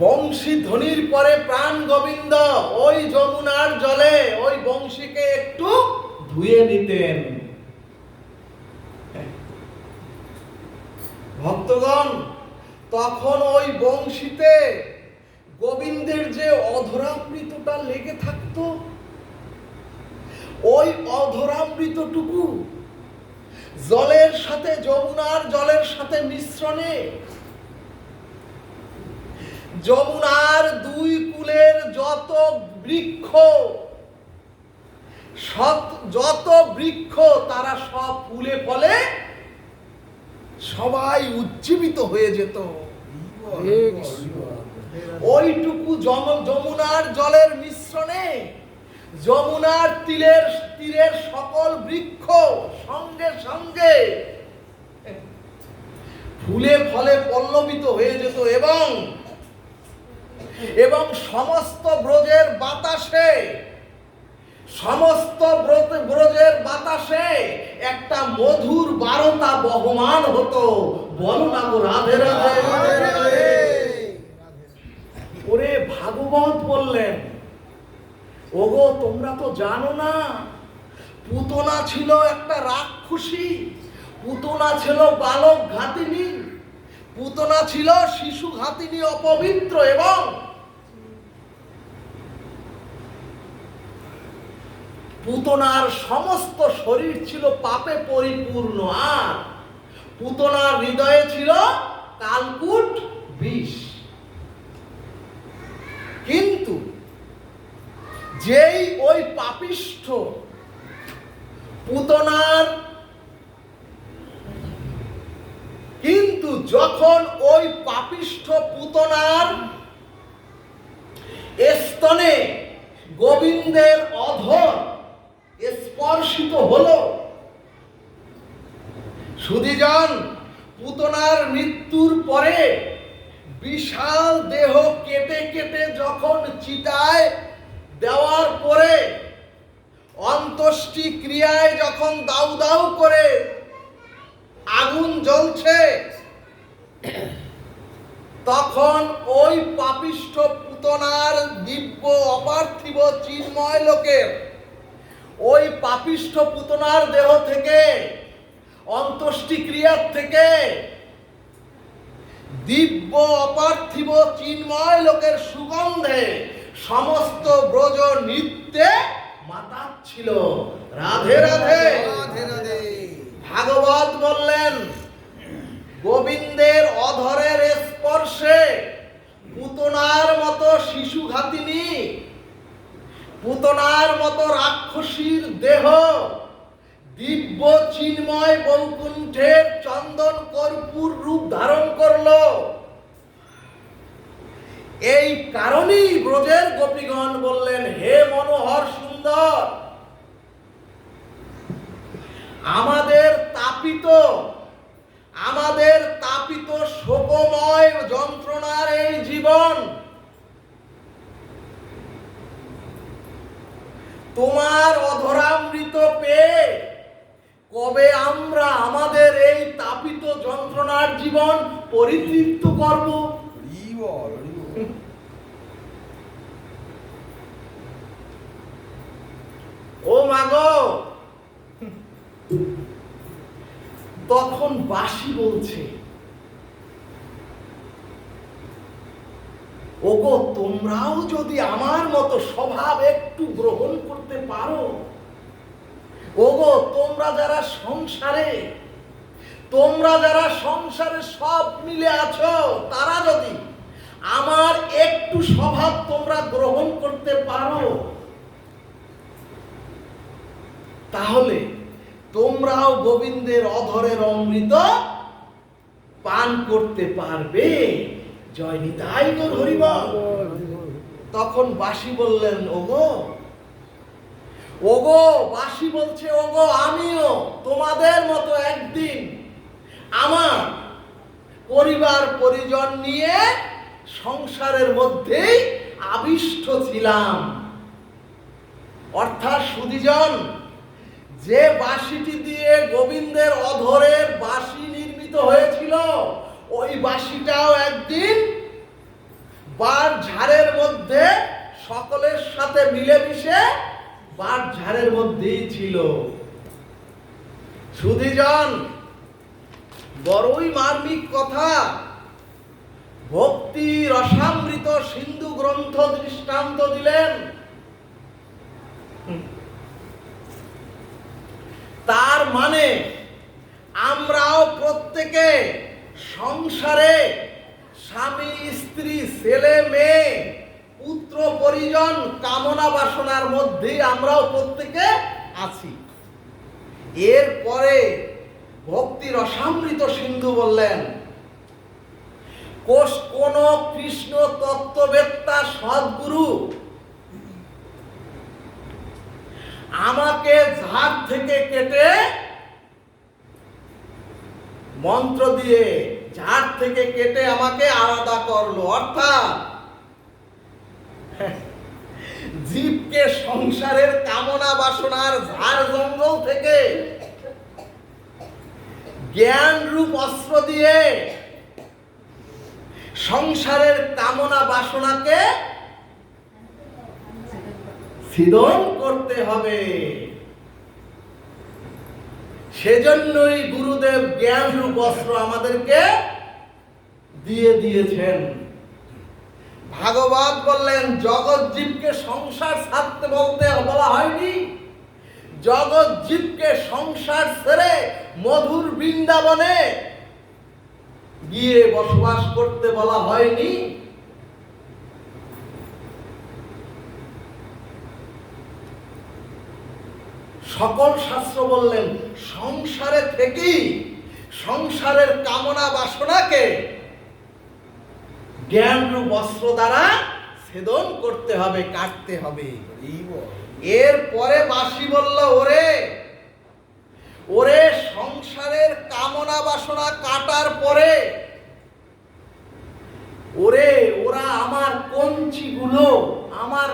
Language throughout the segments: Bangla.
বংশী ধ্বনির পরে প্রাণ গোবিন্দ, ওই যমুনার জলে ওই বংশীকে একটু ধুয়ে নিতেন। ভক্তগণ, তখন ওই বংশীতে গোবিন্দের যে অধরামৃতটা লেগে থাকতো, ওই অধরামৃতটুকু জলের সাথে, যমুনার জলের সাথে মিশ্রণে যমুনার দুই কুলের যত বৃক্ষ যত বৃক্ষ, তারা সব ফুলে ফলে সবাই উজ্জীবিত হয়ে যেত। ওইটুকু যমুনার জলের মিশ্রণে, যমুনার তীরের তীরের সকল বৃক্ষ সঙ্গে সঙ্গে ফুলে ফলে পল্লবিত হয়ে যেত এবং এবং সমস্ত ব্রজের বাতাসে সমস্ত ব্রজের বাতাসে একটা মধুর বারতা বহমান হতো। বলো না গো রাধে রাধে। ওরে ভাগবত বললেন ওগো তোমরা তো জানো না পুতনা ছিল একটা রাক্ষসী পুতনা ছিল বালক ঘাতিনী পুতনা ছিল, শিশু ঘাতিনী অপবিত্র এবং পুতনার সমস্ত শরীর ছিল পাপে পরিপূর্ণ আর পুতনার হৃদয়ে ছিল কালকুট বিষ। কিন্তু যেই ওই পাপিষ্ঠ পুতনার কিন্তু যখন ওই পাপিষ্ঠ পুতনার স্তনে গোবিন্দের অধর স্পর্শিত হলো, সুদিজন পুতনার মৃত্যুর পরে বিশাল দেহ কেটে কেটে যখন চিতায় দেওয়ার পরে অন্ত্যেষ্টি ক্রিয়ায় যখন দাউ দাউ করে আগুন জ্বলছে তখন ওই পাপিষ্ঠ পুতনার দিব্য অপার্থিব চিন্ময় লোকের ওই পাপিষ্ঠ পুতনার দেহ থেকে, অন্ত্যেষ্টিক্রিয়ার থেকে দিব্য অপার্থিব চিন্ময় লোকের সুগন্ধে সমস্ত ব্রজ নৃত্যে মাতাচ্ছিল। রাধে রাধে ভাগবত বললেন গোবিন্দের অধরের স্পর্শে পুতনার মতো শিশু ঘাতিনী পুতনার মতো রাক্ষসীর দেহ, দিব্য চিন্ময় বৈকুণ্ঠের চন্দন কর্পূর রূপ ধারণ করল। এই কারণেই ব্রজের গোপীগণ বললেন, হে মনোহর সুন্দর, আমাদের তাপিত আমাদের তাপিত শোকময় যন্ত্রণার এই জীবন তোমার অধরামৃত পেয়ে কবে আমরা আমাদের এই তাপিত যন্ত্রণার জীবন পরিতৃপ্ত করব? ও মাগো তখন বাসি বলছে ওগো, তোমরাও যদি আমার মতো স্বভাব একটু গ্রহণ করতে পারো। ওগো, তোমরা যারা সংসারে, তোমরা যারা সংসারে সব মিলে আছো, তারা যদি আমার একটু স্বভাব তোমরা গ্রহণ করতে পারো, তাহলে তোমরাও গোবিন্দের অধরের অমৃত পান করতে পারবে। জয় নিতাই তোর হরিবল তখন বাসি বললেন, ওগো ওগো, বাসি বলছে, ওগো, আমিও তোমাদের মতো একদিন আমার পরিবার, পরিজন নিয়ে সংসারের মধ্যেই আবিষ্ট ছিলাম। অর্থাৎ সুদিজন, যে বাঁশিটি দিয়ে গোবিন্দের অধরের বাঁশি নির্মিত হয়েছিল ওই বাঁশিটাও একদিন বা মধ্যে সকলের সাথে মিলেমিশে বাট ঝাড়ের মধ্যেই ছিল। সুধীজন, বড়ই মার্মিক কথা। ভক্তি রসামৃত সিন্ধু গ্রন্থ দৃষ্টান্ত দিলেন। তার মানে আমরাও প্রত্যেকে সংসারে স্বামী, স্ত্রী, ছেলে, মেয়ে, পুত্র, পরিজন, কামনা বাসনার মধ্যেই আমরাও প্রত্যেকে আছি। এরপরে ভক্তির রসামৃত সিন্ধু বললেন, কোষ কোন কৃষ্ণ তত্ত্ববেত্তা সদ্গুরু, আমাকে ঝাড় থেকে কেটে মন্ত্র দিয়ে থেকে কেটে আমাকে আলাদা করল, অর্থাৎ জীবকে সংসারের কামনা বাসনার ঝাড় জঙ্গল থেকে জ্ঞান রূপ অস্ত্র দিয়ে সংসারের কামনা বাসনাকে ছিদন করতে হবে। সেজন্যই গুরুদেব জ্ঞান রূপ অস্ত্র আমাদেরকে দিয়ে দিয়েছেন। ভাগবত বললেন, জগৎ জীবকে সংসার ছাড়তে বলতে বলা হয়নি। জগৎ জীবকে সংসার ছেড়ে মধুর বৃন্দাবনে গিয়ে বসবাস করতে বলা হয়নি। সকল শাস্ত্র বললেন, সংসারে থেকেই সংসারের কামনা বাসনাকে জ্ঞান রূপ অস্ত্র দ্বারা ছেদন করতে হবে, কাটতে হবে। এরপরে বাসি বলল, ওরে ওরে সংসারের কামনা বাসনা কাটার পরে, ওরে, ওরা আমার কঞ্চিগুলো, আমার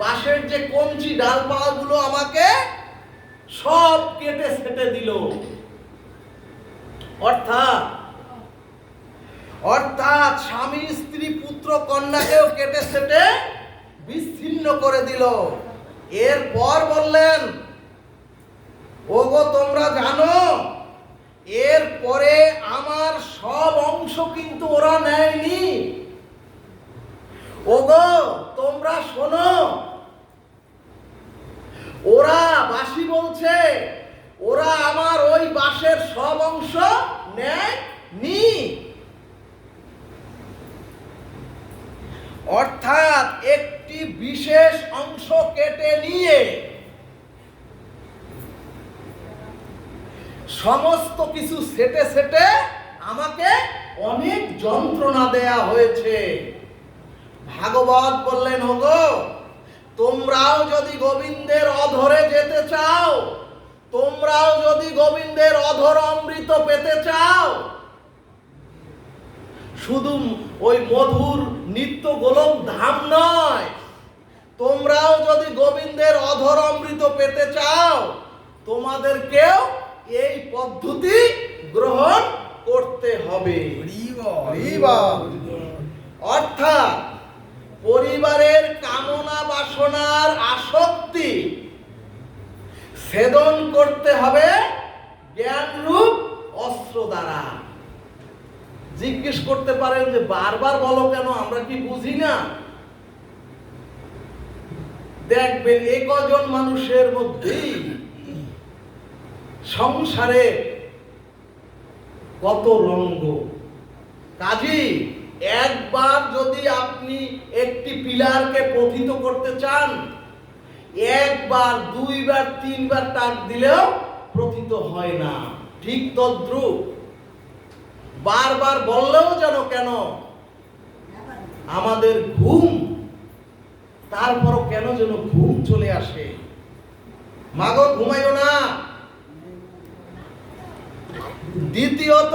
বাঁশের যে কঞ্চি ডালপালাগুলো আমাকে সব কেটে সেটে দিল। অর্থাৎ অর্থাৎ স্বামী, স্ত্রী, পুত্র, কন্যাকেও কেটে সেটে বিচ্ছিন্ন করে দিল। এরপর বললেন, ওগো, তোমরা জানো, এরপরে আমার সব অংশ কিন্তু ওরা নেয়নি ওগো তোমরা শোনো ওরা বাসি বলছে ওরা আমার ওই বাসের সব অংশ নেয় নি অর্থাৎ একটি বিশেষ অংশ কেটে নিয়ে সমস্ত সেটে সেটে আমাকে অনেক যন্ত্রণা দেয়া হয়েছে। ভাগবত বললেন, ওগো, তোমরাও যদি গোবিন্দের অধরে যেতে চাও, তোমরাও যদি গোবিন্দের অধর অমৃত পেতে চাও, শুধু ওই মধুর নিত্য গোলক ধাম নয়, তোমরাও যদি গোবিন্দের অধর অমৃত পেতে চাও তোমাদেরকেও এই পদ্ধতি গ্রহণ করতে হবে। অর্থাৎ পরিবারের কামনা বাসনার আসক্তি ছেদন করতে হবে জ্ঞান রূপ অস্ত্র দ্বারা। জিজ্ঞেস করতে পারেন যে বারবার বলো কেন? আমরা কি বুঝি না? দেখবেন এ কজন মানুষের মধ্যেই সংসারে কত রঙ্গ? কাজী, একবার যদি আপনি একটি পিলারকে প্রথিত করতে চান, একবার, দুইবার, তিনবার টাক দিলেও প্রথিত হয় না। ঠিক তদ্রুপ। বারবার বললেও যেন কেন? আমাদের ঘুম, তারপরও কেন যেন ঘুম চলে আসে? মাগো, ঘুমাইও না। দ্বিতীয়ত,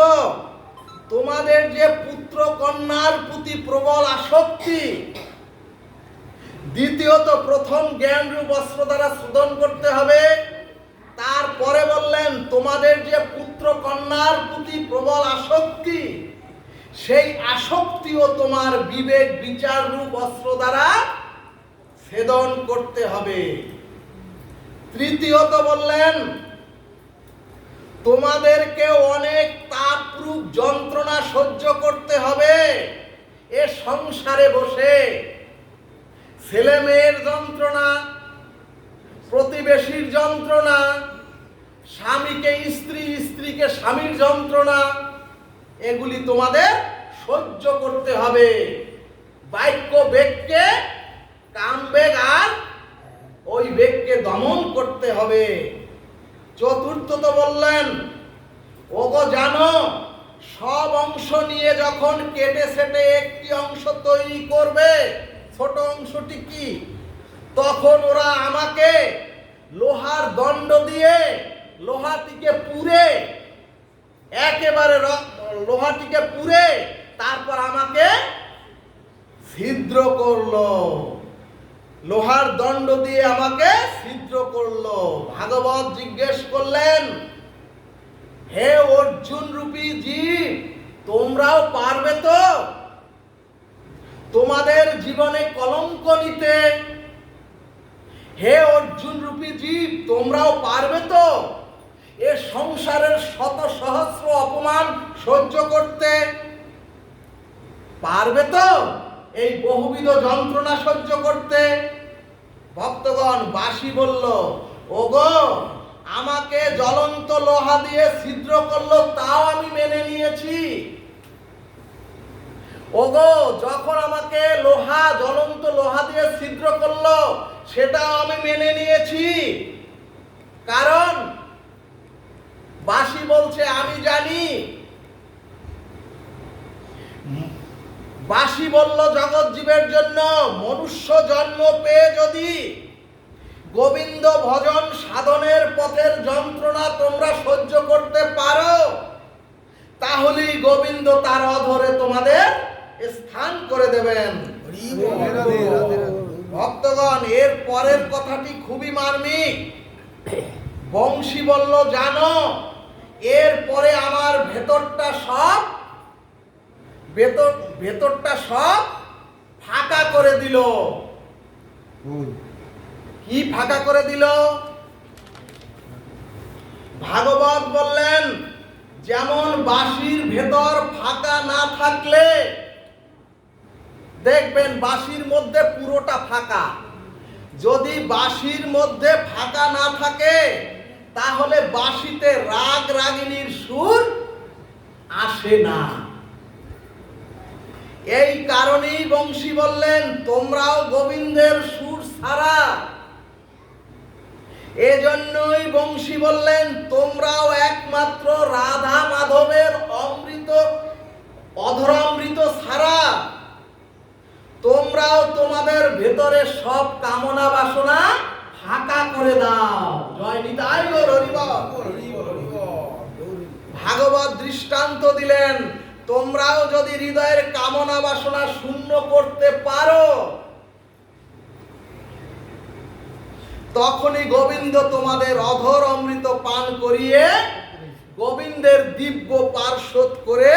তোমাদের যে পুত্র কন্যার প্রতি প্রবল আসক্তি, দ্বিতীয়ত প্রথম জ্ঞান রূপ অস্ত্র দ্বারা শোধন করতে হবে। তারপরে বললেন, তোমাদের যে পুত্র কন্যার প্রতি প্রবল আসক্তি, সেই আসক্তিও তোমার বিবেক বিচার রূপ অস্ত্র দ্বারা ছেদন করতে হবে। তৃতীয়ত বললেন তোমাদেরকে অনেক তাপরূপ যন্ত্রণা সহ্য করতে হবে। এ সংসারে বসে ছেলে মেয়ের যন্ত্রণা, প্রতিবেশীর যন্ত্রণা, স্বামীকে, স্ত্রী, স্ত্রীকে, স্বামীর যন্ত্রণা, এগুলি তোমাদের সহ্য করতে হবে। বাক্য বেগকে কাম বেগ আর ওই বেগকে দমন করতে হবে। চতুর্থত বললেন, ওগো জানো, সব অংশ নিয়ে যখন কেটে সেটে একটি অংশ তৈরি করবে, ছোট অংশটি কি? তখন ওরা আমাকে লোহার দণ্ড দিয়ে লোহাটিকে পুড়ে, একেবারে লোহাটিকে পুড়ে তারপর আমাকে ছিদ্র করল। লোহার দণ্ড দিয়ে আমাকে করল। ভাগবত জিজ্ঞেস করলেন, হে অর্জুন রূপী জীব, তোমরাও পারবে তো? তোমাদের জীবনে কলঙ্ক নিতে। হে অর্জুন রূপী জীব, তোমরাও পারবে তো? এ সংসারের শত সহস্র অপমান সহ্য করতে। পারবে তো? এই বহুবিধ যন্ত্রণা সহ্য করতে। ভক্তগণ বাসি বলল, ওগো, আমাকে জ্বলন্ত লোহা দিয়ে ছিদ্র করল, তাও আমি মেনে নিয়েছি। ওগো, যখন আমাকে লোহা, জ্বলন্ত লোহা দিয়ে ছিদ্র করল, সেটাও আমি মেনে নিয়েছি। কারণ, বাসি বলছে, আমি জানি। বাসি বলল, জগৎ জীবের জন্য মনুষ্য জন্ম পেয়ে যদি গোবিন্দ ভজন সাধনের পথের যন্ত্রণা তোমরা সহ্য করতে পারো। তাহলেই গোবিন্দ তার অধরে তোমাদের স্থান করে দেবেন। ভক্তগণ, এর পরের কথাটি খুবই মার্মিক। বংশী বলল, জানো, এর পরে আমার ভেতরটা সব ভেতর ভেতরটা সব ফাঁকা করে দিল। কি ফাঁকা করে দিল। ভাগবত বললেন, যেমন বাঁশির ভেতর ফাঁকা না থাকলে, দেখবেন বাঁশির মধ্যে পুরোটা ফাঁকা। যদি বাঁশির মধ্যে ফাঁকা না থাকে, তাহলে বাঁশিতে রাগ রাগিনীর সুর আসে না। এই কারণেই বংশী বললেন, তোমরাও গোবিন্দের সুর ছাড়া এজন্যই বংশী বললেন তোমরাও একমাত্র রাধা মাধবের অমৃত অধরামৃত ছাড়া তোমরাও তোমাদের ভেতরে সব কামনা বাসনা ফাঁকা করে দাও। জয় নিতাই। ভাগবত দৃষ্টান্ত দিলেন তোমরাও যদি হৃদয়ের কামনা বাসনা শূন্য করতে পারো তখনই গোবিন্দ তোমাদের অধর অমৃত পান করিয়ে গোবিন্দের দিব্য পার্শ্বদ করে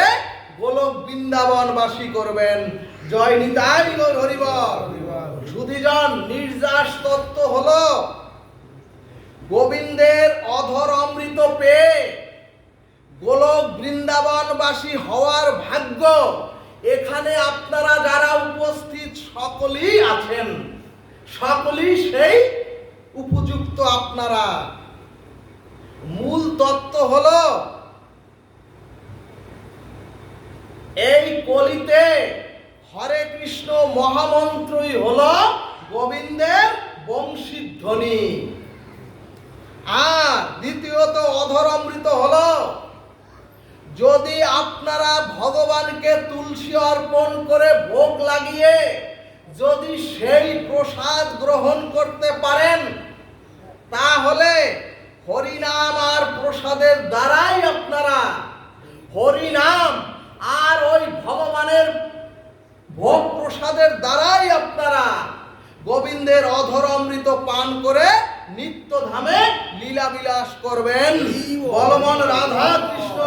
গোলক বৃন্দাবনবাসী করবেন। জয় নিতাই গৌর হরিবল। সুধীজন নির্যাস তত্ত্ব হলো গোবিন্দের অধর অমৃত পেয়ে গোলক বৃন্দাবনবাসী হওয়ার ভাগ্য। এখানে আপনারা যারা উপস্থিত, সকলেই আছেন। সকলেই সেই উপযুক্ত আপনারা। মূল তত্ত্ব হলো, এই কলিতে হরে কৃষ্ণ মহামন্ত্রই হল গোবিন্দের বংশীধ্বনি। আর দ্বিতীয়ত অধর অমৃত হল, যদি আপনারা ভগবানকে তুলসী অর্পণ করে ভোগ লাগিয়ে যদি সেই প্রসাদ গ্রহণ করতে পারেন তাহলে হরিনাম আর প্রসাদের দ্বারাই আপনারা হরিনাম আর ওই ভগবানের ভোগ প্রসাদের দ্বারাই আপনারা গোবিন্দের অধর অমৃত পান করে নিত্য ধামে লীলা বিলাস করবেন বলমন রাধা কৃষ্ণ